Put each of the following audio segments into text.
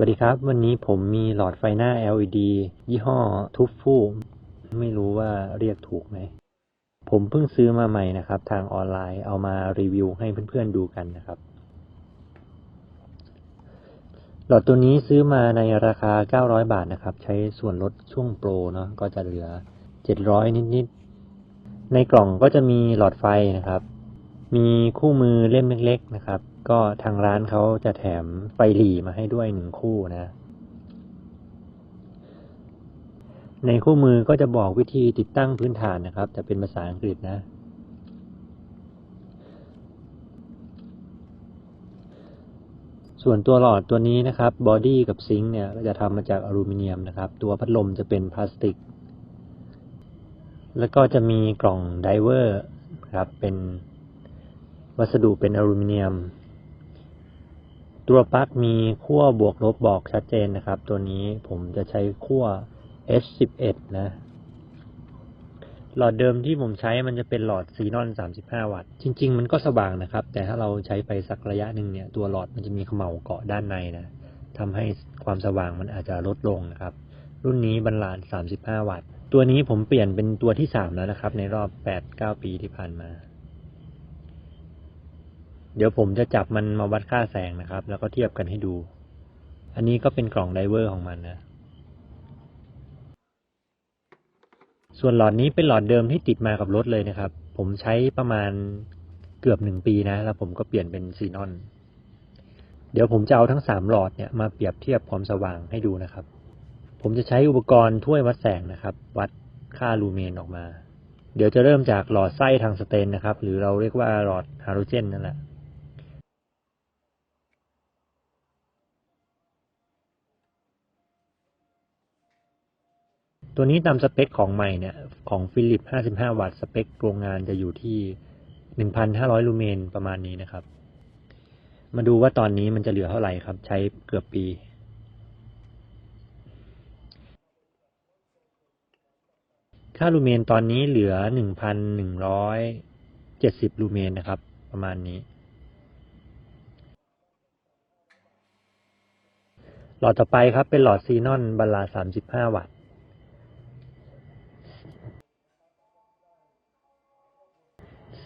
วัสดีครับ วันนี้ผมมีหลอดไฟหน้า LED ยี่ห้อทุฟฟูไม่รู้ว่าเรียกถูกไหม ผมเพิ่งซื้อมาใหม่นะครับ ทางออนไลน์เอามารีวิวให้เพื่อนๆดูกันนะครับ หลอดตัวนี้ซื้อมาในราคา 900 บาทนะครับ ใช้ส่วนลดช่วงโปรเนาะก็จะเหลือ 700 นิดๆ ในกล่องก็จะมีหลอดไฟนะครับ มีคู่มือเล่มเล็กๆนะครับ ก็ทางร้านเขาจะแถมไฟหลีมาให้ด้วยหนึ่งคู่นะ ในคู่มือก็จะบอกวิธีติดตั้งพื้นฐานนะครับแต่เป็นภาษาอังกฤษนะ ส่วนตัวหลอดตัวนี้นะครับบอดี้กับซิงค์เนี่ยก็จะทำมาจากอลูมิเนียมนะครับ ตัวพัดลมจะเป็นพลาสติก แล้วก็จะมีกล่องไดเวอร์ครับเป็น วัสดุเป็นอลูมิเนียม ตัวปลั๊กมีขั้วบวกลบบอกชัดเจนนะครับ ตัวนี้ผมจะใช้ขั้ว H11 นะ หลอดเดิมที่ผมใช้มันจะเป็นหลอดซีนอน 35 วัตต์ จริง ๆ มันก็สว่างนะครับ แต่ถ้าเราใช้ไปสักระยะหนึ่งเนี่ย ตัวหลอดมันจะมีเขม่าเกาะด้านในนะทำให้ความสว่างมันอาจจะลดลงนะครับ รุ่นนี้บรรลาน 35 วัตต์ ตัวนี้ผมเปลี่ยนเป็นตัวที่ 3 แล้วนะครับ ในรอบ 8-9 ปีที่ผ่านมา เดี๋ยวผมจะจับมันมาวัดค่าแสงนะครับ แล้วก็เทียบกันให้ดู อันนี้ก็เป็นกล่องไดเวอร์ของมันนะ ส่วนหลอดนี้เป็นหลอดเดิมที่ติดมากับรถเลยนะครับ ผมใช้ประมาณเกือบหนึ่งปีนะ แล้วผมก็เปลี่ยนเป็นซีนอน เดี๋ยวผมจะเอาทั้งสามหลอดเนี่ยมาเปรียบเทียบความสว่างให้ดูนะครับ ผมจะใช้อุปกรณ์ถ้วยวัดแสงนะครับ วัดค่าลูเมนออกมาเดี๋ยวจะเริ่มจากหลอดไส้ทางสเตนนะครับ หรือเราเรียกว่าหลอดฮาโลเจนนั่นแหละ ตัวนี้ตามสเปคของใหม่เนี่ยของฟิลิป 55 วัตต์สเปคโรงงานจะอยู่ที่ 1,500 ลูเมนประมาณนี้นะครับ มาดูว่าตอนนี้มันจะเหลือเท่าไหร่ครับ ใช้เกือบปีค่าลูเมนตอนนี้เหลือ 1,170 ลูเมนนะครับ ประมาณนี้ หลอดต่อไปครับเป็นหลอดซีนอนบาลา 35 วัตต์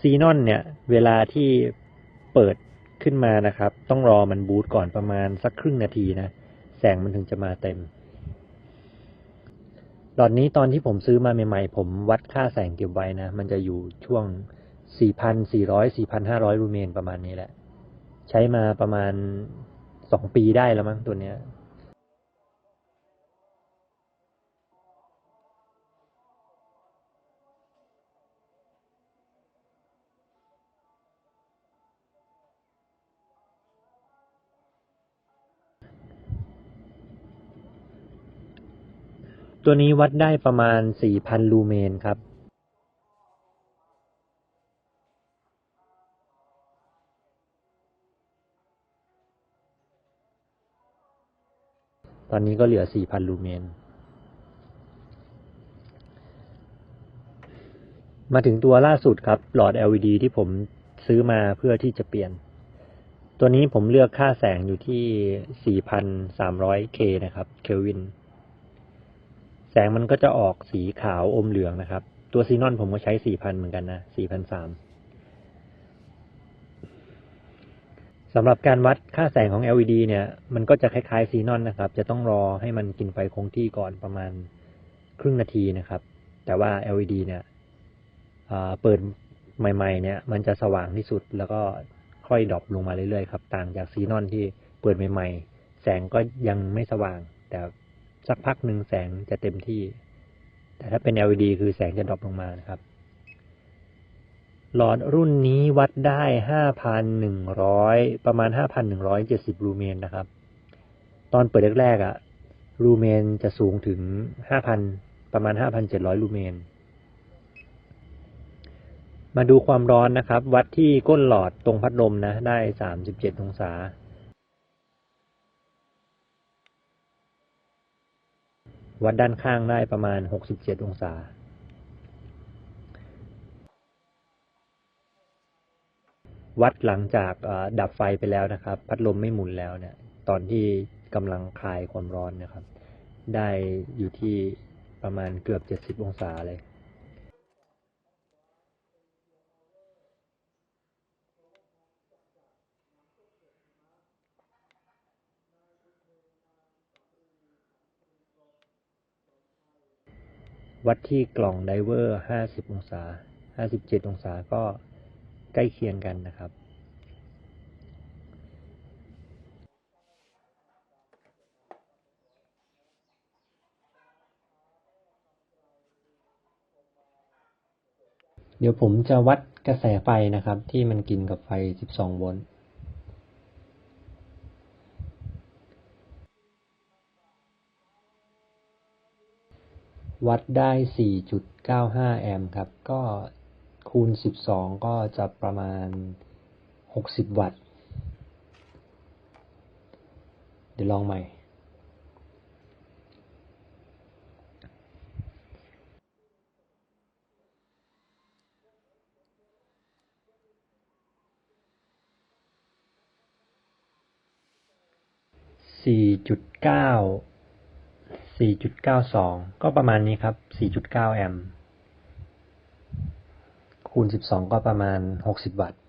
ซีนอนเนี่ย เวลาที่เปิดขึ้นมานะครับ ต้องรอมันบูตก่อนประมาณสักครึ่งนาทีนะ แสงมันถึงจะมาเต็ม หลอดนี้ตอนที่ผมซื้อมาใหม่ๆ ผมวัดค่าแสงเก็บไว้นะ มันจะอยู่ช่วง 4,400 4,500ลูเมนประมาณนี้แหละ ใช้มาประมาณ 2 ปีได้แล้วมั้งตัวเนี้ย ตัวนี้วัดได้ประมาณ 4,000 ลูเมนครับตอนนี้ก็เหลือ 4,000 ลูเมน มาถึงตัวล่าสุดครับ หลอด LED ที่ผมซื้อมาเพื่อที่จะเปลี่ยน ตัวนี้ผมเลือกค่าแสงอยู่ที่ 4,300K นะครับ เคลวิน แสงมันก็จะออกสีขาวอมเหลืองนะครับ ตัวซีนอนผมก็ใช้4,000เหมือนกันนะ4,300สามสำหรับการวัดค่าแสงของ LED เนี่ย มันก็จะคล้ายๆซีนอนนะครับ จะต้องรอให้มันกินไฟคงที่ก่อนประมาณครึ่งนาทีนะครับ แต่ว่า LED เนี่ยเปิดใหม่ ๆ เนี่ย มันจะสว่างที่สุดแล้วก็ค่อยดรอปลงมาเรื่อยๆครับ ต่างจากซีนอนที่เปิดใหม่ ๆ แสงก็ยังไม่สว่าง แต่ สักพักหนึ่งแสงจะเต็มที่ แต่ถ้าเป็น LED คือแสงจะดรอปลงมานะครับ หลอดรุ่นนี้วัดได้5,100ประมาณ5,170ลูเมนนะครับ ตอนเปิดแรกๆอะ่ะลูเมนจะสูงถึง5,000ประมาณ5,700ลูเมน มาดูความร้อนนะครับ วัดที่ก้นหลอดตรงพัดลมนะ ได้37องศา วัดด้านข้างได้ประมาณ 67 องศา วัดหลังจากดับไฟไปแล้วนะครับ พัดลมไม่หมุนแล้วเนี่ย ตอนที่กำลังคลายความร้อนนะครับ ได้อยู่ที่ประมาณเกือบ 70 องศาเลย วัดที่กล่องไดเวอร์50องศา57องศาก็ใกล้เคียงกันนะครับ เดี๋ยวผมจะวัดกระแสไฟนะครับ ที่มันกินกับไฟ 12 โวลต์ วัดได้ 4.95 แอมป์ครับ ก็คูณ 12 ก็จะประมาณ 60 วัตต์ เดี๋ยวลองใหม่ 4.9 4.92 ก็ประมาณนี้ครับ 4.9 แอมป์คูณ 12 ก็ประมาณ 60 วัตต์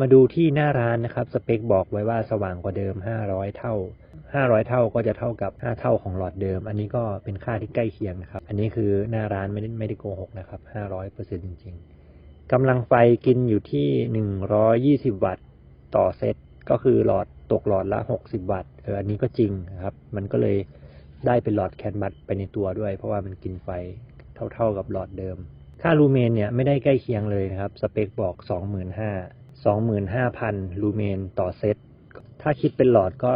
มาดูที่หน้าร้านนะครับ สเปคบอกไว้ว่าสว่างกว่าเดิม 500 เท่า 500 เท่าก็จะเท่ากับ 5 เท่าของหลอดเดิม อันนี้ก็เป็นค่าที่ใกล้เคียงนะครับ อันนี้คือหน้าร้านไม่ได้ไม่ได้โกหกนะครับ 500%จริงๆกำลังไฟกินอยู่ที่ 120 วัตต์ต่อเซต ก็คือหลอดตกหลอดละ 60 วัตต์ เออ อันนี้ก็จริงนะครับ มันก็เลยได้เป็นหลอดแคนบัตไปในตัวด้วย เพราะว่ามันกินไฟเท่าๆกับหลอดเดิม ค่าลูเมนเนี่ยไม่ได้ใกล้เคียงเลยนะครับ สเปคบอก 25,000 25,000 ลูเมนต่อเซต ถ้าคิดเป็นหลอดก็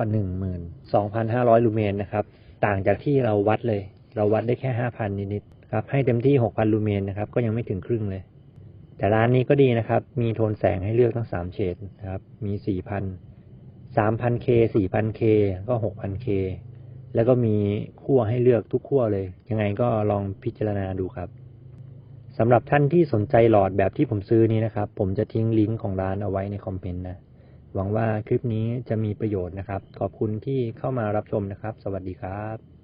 12,500 ลูเมนนะครับ ต่างจากที่เราวัดเลย เราวัดได้แค่ 5,000 นิดๆครับ ให้เต็มที่ 6,000 ลูเมนนะครับ ก็ยังไม่ถึงครึ่งเลย แต่ร้านนี้ก็ดีนะครับ มีโทนแสงให้เลือกทั้ง 3 เฉดนะครับ มี 4,000 3,000K 4,000K ก็ 6,000K แล้วก็มีขั้วให้เลือกทุกขั้วเลย ยังไงก็ลองพิจารณาดูครับ สำหรับท่านที่สนใจหลอดแบบที่ผมซื้อนี้นะครับ ผมจะทิ้งลิงก์ของร้านเอาไว้ในคอมเมนต์นะ หวังว่าคลิปนี้จะมีประโยชน์นะครับ ขอบคุณที่เข้ามารับชมนะครับ สวัสดีครับ